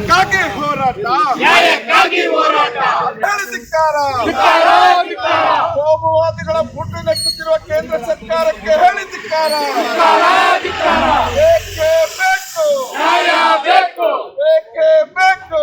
ನ್ಯಾಯಕ್ಕಾಗಿ ಹೋರಾಟ. ನ್ಯಾಯಕ್ಕಾಗಿ ಹೋರಾಟ. ಧಿಕ್ಕಾರ. ಕೋಮುವಾದಿಗಳ ಪುಟ್ಟು ನೆಕ್ಕುತ್ತಿರುವ ಕೇಂದ್ರ ಸರ್ಕಾರಕ್ಕೆ ಹೇಳಿ ಧಿಕ್ಕಾರ. ಬೇಕೇ ಬೇಕು? ನ್ಯಾಯ ಬೇಕು. ಬೇಕೇ ಬೇಕು?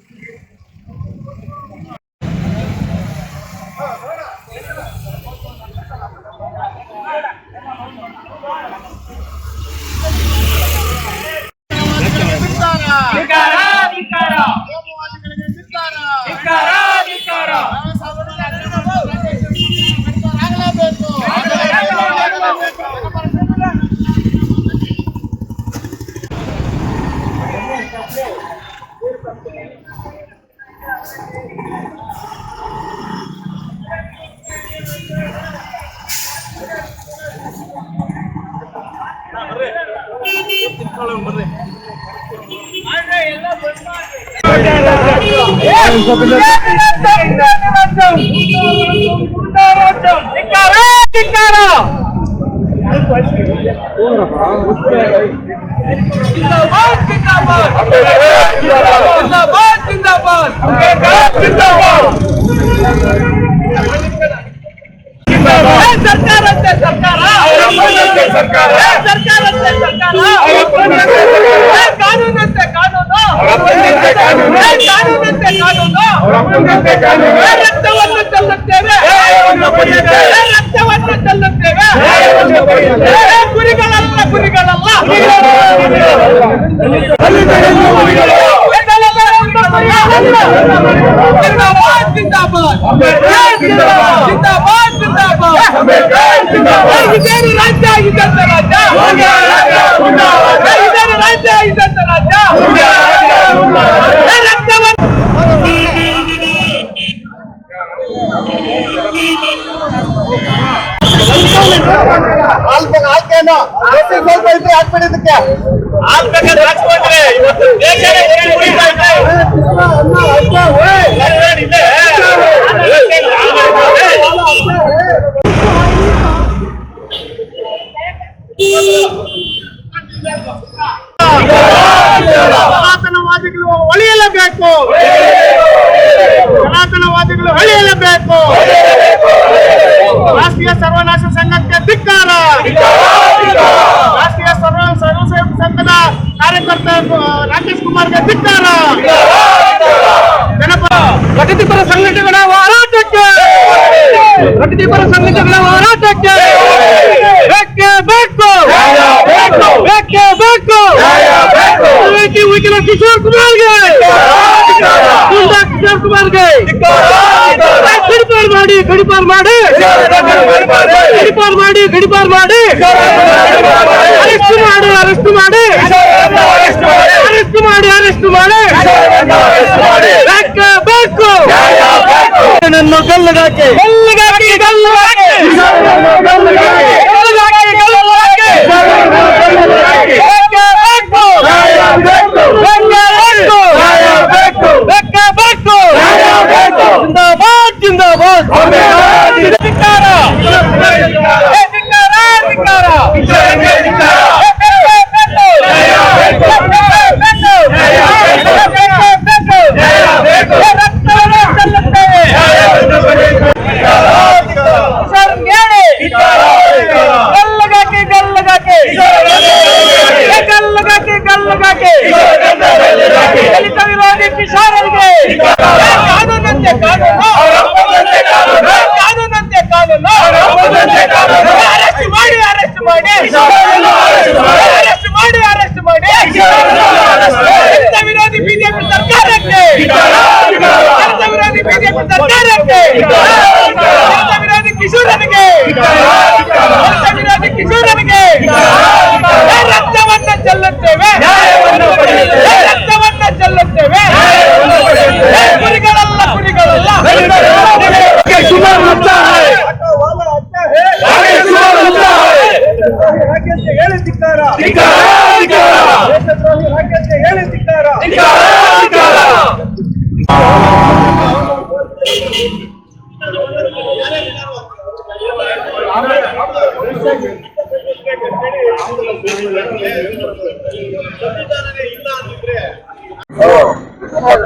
ಸರ್ಕಾರ ಅವರಪ್ಪನಂತೆ ಸರ್ಕಾರ. ಏ ಸರ್ಕಾರಂತೆ ಸರ್ಕಾರ ಅವರಪ್ಪನಂತೆ ಸರ್ಕಾರ. ಏ ಕಾನೂನಂತೆ ಕಾನೂನು ಅವರಪ್ಪನಂತೆ ಕಾನೂನು. ಏ ಕಾನೂನಂತೆ ಕಾನೂನು ಅವರಪ್ಪನಂತೆ ಕಾನೂನು. ಏ ರಕ್ತವನ್ನು ಚೆಲ್ಲುತ್ತೇವೆ ನ್ಯಾಯವನ್ನು ಪಡೆಯುತ್ತೇವೆ. ಏ ರಕ್ತವನ್ನು ಚೆಲ್ಲುತ್ತೇವೆ ನ್ಯಾಯವನ್ನು ಪಡೆಯುತ್ತೇವೆ. ಏ ಗುರಿಗಳಲ್ಲ ಗುರಿಗಳಲ್ಲ ಜಿಂದಾಬಾದ್ ಜಿಂದಾಬಾದ್ ಜಿಂದಾಬಾದ್. ಜಿಂದಾಬಾದ್ ಜಿಂದಾಬಾದ್ ಅಂಬೇಡ್ಕರ್ ಸ್ವಲ್ಪ ಇದ್ರೆ ಹಾಕ್ಬಿಡಿ ಇದಕ್ಕೆ ಆಗ್ಬೇಕಾದ್ರೆ ಹಾಕ್ಸ್ಕೊಂಡ್ರೆ ಇವತ್ತು ದೇಶನೇ ಎಲ್ಲಿ ಉಳಿತಾ ಇದೆ? ಎರಡು ಇದೆ. ಸನಾತನವಾದಿಗಳು ಒಳೆಯಲೇಬೇಕು ಸನಾತನವಾದಿಗಳು ಹೊಳೆಯಲೇಬೇಕು ರಾಷ್ಟ್ರೀಯ ಸರ್ವನಾಶ ಸಂಘಕ್ಕೆ ಧಿಕ್ಕಾರ. ರಾಷ್ಟ್ರೀಯ ಸರ್ವ, ಸರ್ವಸೇವಕ ಸಂಘದ ಕಾರ್ಯಕರ್ತ ರಾಕೇಶ್ ಕುಮಾರ್ಗೆ ಧಿಕ್ಕಾರ. ಜನಪ ಪ್ರಗತಿಪರ ಸಂಘಟನೆಗಳ ಹೋರಾಟಕ್ಕೆ. ಪ್ರಗತಿಪರ ಸಂಘಟನೆಗಳ ಹೋರಾಟಕ್ಕೆ. ಬೇಕೇ ಬೇಕು. ಬೇಕೇ ಬೇಕು. ವಿವೇಕಿ ವಕೀಲ ಕಿಶೋರ್ ಕುಮಾರ್ಗೆ! ಕಿಶೋರ್ ಕುಮಾರ್ಗೆ! ಗಡಿಪಾರ್ ಮಾಡಿ ಗಡಿಪಾರ್ ಮಾಡಿ! ಗಡಿಪಾರ್ ಮಾಡಿ ಗಡಿಪಾರ್ ಮಾಡಿ! ಅರೆಸ್ಟ್ ಮಾಡಿ ಅರೆಸ್ಟ್ ಮಾಡಿ! ಅರೆಸ್ಟ್ ಮಾಡಿ ಅರೆಸ್ಟ್ ಮಾಡಿ! ಬೇಕೇ ಬೇಕು! ನನ್ನ ಗಲ್ಲಗಾಕೆ ಗಲ್ಲಗಾಕಿ ಗಲ್ಲಗಾಕೆ ಗಲ್ಲಗಾಕಿ ಗಲ್ಲಗಾಕಿ ಧಿಕ್ಕಾರ ಗಲ್ಲಗಾಕಿ ಗಲ್ಲಗಾಕಿ ಗಲ್ಲಗಾಕಿ ಗಲ್ಲಗಾಕಿ ದಲಿತ ವಿರೋಧಿ ಕಿಶೋರರಿಗೆ ಕಾನೂನಂತೆ ಕಾನೂನು ಕಾನೂನಂತೆ ಕಾನೂನು ಅರೆಸ್ಟ್ ಮಾಡಿ ಅರೆಸ್ಟ್ ಮಾಡಿ ಅರೆಸ್ಟ್ ಮಾಡಿ ಅರೆಸ್ಟ್ ಮಾಡಿ ದಲಿತ ವಿರೋಧಿ ಬಿಜೆಪಿ ಸರ್ಕಾರಕ್ಕೆ ದಲಿತ ವಿರೋಧಿ ಬಿಜೆಪಿ ಸರ್ಕಾರಕ್ಕೆ ದಲಿತ ವಿರೋಧಿ ಕಿಶೋರನಿಗೆ ಕಿಶೋರನಿಗೆ ರಕ್ತವನ್ನ ಚೆಲ್ಲುತ್ತೇವೆ ರಕ್ತವನ್ನ ಚೆಲ್ಲುತ್ತೇವೆ ಕುರಿಗಳಲ್ಲ ಕುರಿಗಳಲ್ಲ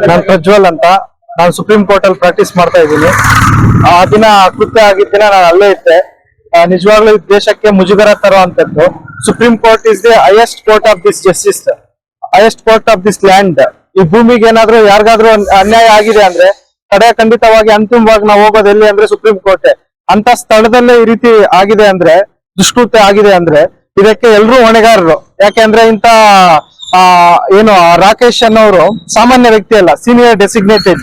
ನಾನು ಪ್ರಜ್ವಲ್ ಅಂತ. ನಾನು ಸುಪ್ರೀಂ ಕೋರ್ಟ್ ಅಲ್ಲಿ ಪ್ರಾಕ್ಟೀಸ್ ಮಾಡ್ತಾ ಇದ್ದೀನಿ. ಆ ದಿನ ಕೃತ್ಯ ಆಗಿದ್ದ ದಿನ ನಾನು ಅಲ್ಲೇ ಇದ್ದೆ. ನಿಜವಾಗ್ಲೂ ದೇಶಕ್ಕೆ ಮುಜುಗರ ತರುವಂತದ್ದು supreme court is the highest court of this justice highest court of this land ಈ ಭೂಮಿಗೆ ಏನಾದ್ರೂ ಯಾರಿಗಾದ್ರೂ ಅನ್ಯಾಯ ಆಗಿದೆ ಅಂದ್ರೆ, ತಡೆ ಖಂಡಿತವಾಗಿ ಅಂತಿಮವಾಗಿ ನಾವು ಹೋಗೋದು ಎಲ್ಲಿ ಅಂದ್ರೆ ಸುಪ್ರೀಂ ಕೋರ್ಟ್ ಅಂತ ಸ್ಥಳದಲ್ಲೇ ಈ ರೀತಿ ಆಗಿದೆ ಅಂದ್ರೆ ದುಷ್ಕೃತ್ಯ ಆಗಿದೆ ಅಂದ್ರೆ ಇದಕ್ಕೆ ಎಲ್ಲರೂ ಹೊಣೆಗಾರರು. ಯಾಕೆಂದ್ರೆ ಇಂತ ಆ, ಏನು ರಾಕೇಶ್ ಅನ್ನೋರು ಸಾಮಾನ್ಯ ವ್ಯಕ್ತಿ ಅಲ್ಲ ಸೀನಿಯರ್ ಡೆಸಿಗ್ನೇಟೆಡ್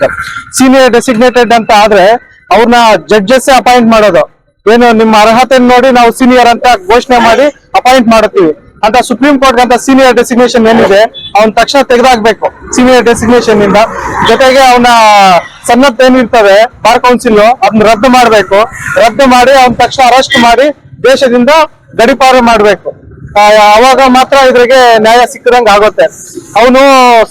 ಸೀನಿಯರ್ ಡೆಸಿಗ್ನೇಟೆಡ್ ಅಂತ ಆದ್ರೆ ಅವ್ರನ್ನ ಜಡ್ಜಸ್ ಅಪಾಯಿಂಟ್ ಮಾಡೋದು. ಏನು, ನಿಮ್ಮ ಅರ್ಹತೆ ನೋಡಿ ನಾವು ಸೀನಿಯರ್ ಅಂತ ಘೋಷಣೆ ಮಾಡಿ ಅಪಾಯಿಂಟ್ ಮಾಡುತ್ತೀವಿ. ಅಂತ ಸುಪ್ರೀಂ ಕೋರ್ಟ್ ಅಂತ ಸೀನಿಯರ್ ಡೆಸಿಗ್ನೇಷನ್ ಏನಿದೆ, ಅವ್ನ ತಕ್ಷಣ ತೆಗೆದಾಕ್ಬೇಕು. ಸೀನಿಯರ್ ಡೆಸಿಗ್ನೇಷನ್ ಇಂದ. ಜೊತೆಗೆ ಅವನ ಸನ್ನದ್ ಏನಿರ್ತವೆ ಬಾರ್ ಕೌನ್ಸಿಲ್ ಅದನ್ನ ರದ್ದು ಮಾಡ್ಬೇಕು. ರದ್ದು ಮಾಡಿ ಅವ್ನ ತಕ್ಷಣ ಅರೆಸ್ಟ್ ಮಾಡಿ ದೇಶದಿಂದ ಗಡಿಪಾರು ಮಾಡಬೇಕು. ಅವಾಗ ಮಾತ್ರ ಇದ್ರಿಗೆ ನ್ಯಾಯ ಸಿಕ್ಕದಂಗೆ ಆಗುತ್ತೆ. ಅವನು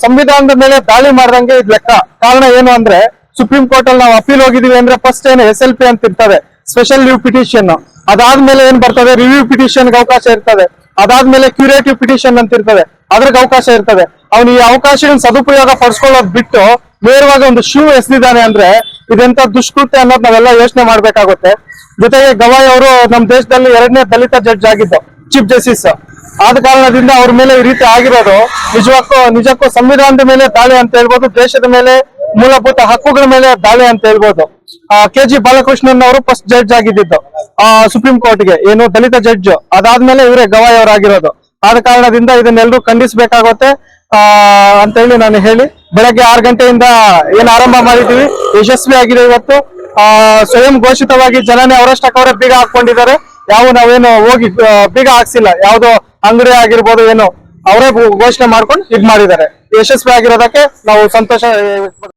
ಸಂವಿಧಾನದ ಮೇಲೆ ದಾಳಿ ಮಾಡ್ದಂಗೆ ಇದ್ ಲೆಕ್ಕ. ಕಾರಣ ಏನು ಅಂದ್ರೆ, ಸುಪ್ರೀಂ ಕೋರ್ಟ್ ಅಲ್ಲಿ ನಾವು ಅಪೀಲ್ ಹೋಗಿದೀವಿ ಅಂದ್ರೆ ಫಸ್ಟ್ ಏನು ಎಸ್ ಎಲ್ ಪಿ ಅಂತ ಇರ್ತದೆ. ಸ್ಪೆಷಲ್ ಲೀವ್ ಪಿಟಿಷನ್ ಅದಾದ್ಮೇಲೆ ಏನ್ ಬರ್ತದೆ? ರಿವ್ಯೂ ಪಿಟಿಷನ್ ಅವಕಾಶ ಇರ್ತದೆ. ಅದಾದ್ಮೇಲೆ ಕ್ಯೂರೇಟಿವ್ ಪಿಟಿಷನ್ ಅಂತ ಇರ್ತದೆ. ಅದ್ರಿಗೆ ಅವಕಾಶ ಇರ್ತದೆ. ಅವ್ನು ಈ ಅವಕಾಶ ಸದುಪಯೋಗ ಪಡಿಸ್ಕೊಳ್ಳೋದ್ ಬಿಟ್ಟು ನೇರವಾಗಿ ಒಂದು ಶೂ ಎಸೆದಿದ್ದಾನೆ ಅಂದ್ರೆ ಇದೆಂತ ದುಷ್ಕೃತ್ಯ ಅನ್ನೋದು ನಾವೆಲ್ಲ ಯೋಚನೆ ಮಾಡ್ಬೇಕಾಗುತ್ತೆ. ಜೊತೆಗೆ ಗವಾಯಿ ಅವರು ನಮ್ಮ ದೇಶದಲ್ಲಿ ಎರಡನೇ ದಲಿತ ಜಡ್ಜ್ ಆಗಿದ್ದು ಚೀಫ್ ಜಸ್ಟಿಸ್ ಆದ ಕಾರಣದಿಂದ ಅವ್ರ ಮೇಲೆ ಈ ರೀತಿ ಆಗಿರೋದು, ನಿಜಕ್ಕೂ ನಿಜಕ್ಕೂ ಸಂವಿಧಾನದ ಮೇಲೆ ದಾಳಿ ಅಂತ ಹೇಳ್ಬೋದು, ದೇಶದ ಮೇಲೆ ಮೂಲಭೂತ ಹಕ್ಕುಗಳ ಮೇಲೆ ದಾಳಿ ಅಂತ ಹೇಳ್ಬೋದು. ಕೆ ಜಿ ಬಾಲಕೃಷ್ಣನ್ ಅವರು ಫಸ್ಟ್ ಜಡ್ಜ್ ಆಗಿದ್ದು, ಆ, ಸುಪ್ರೀಂ ಕೋರ್ಟ್ಗೆ, ಏನು ದಲಿತ ಜಡ್ಜ್ ಅದಾದ್ಮೇಲೆ ಇವರೇ ಗವಾಯಿ ಅವರಾಗಿರೋದು. ಆದ ಕಾರಣದಿಂದ ಇದನ್ನೆಲ್ಲರೂ ಖಂಡಿಸಬೇಕಾಗುತ್ತೆ. ಆ, ಅಂತ ಹೇಳಿ ನಾನು ಹೇಳಿ. ಬೆಳಗ್ಗೆ ಆರು ಗಂಟೆಯಿಂದ ಏನ್ ಆರಂಭ ಮಾಡಿದ್ದೀವಿ. ಯಶಸ್ವಿ ಆಗಿದೆ ಇವತ್ತು. ಆ, ಸ್ವಯಂ ಘೋಷಿತವಾಗಿ ಜನನೇ ಅವರಷ್ಟಕ್ಕೆ ಅವರೇ ಬೀಗ ಹಾಕೊಂಡಿದ್ದಾರೆ ಯಾವ ನಾವೇನು ಹೋಗಿ ಬೀಗ ಹಾಕ್ಸಿಲ್ಲ. ಯಾವ್ದೋ ಅಂಗಡಿ ಆಗಿರ್ಬೋದು ಏನು, ಅವರೇ ಘೋಷಣೆ ಮಾಡ್ಕೊಂಡು ಇದ್ ಮಾಡಿದ್ದಾರೆ. ಯಶಸ್ವಿ ಆಗಿರೋದಕ್ಕೆ ನಾವು ಸಂತೋಷ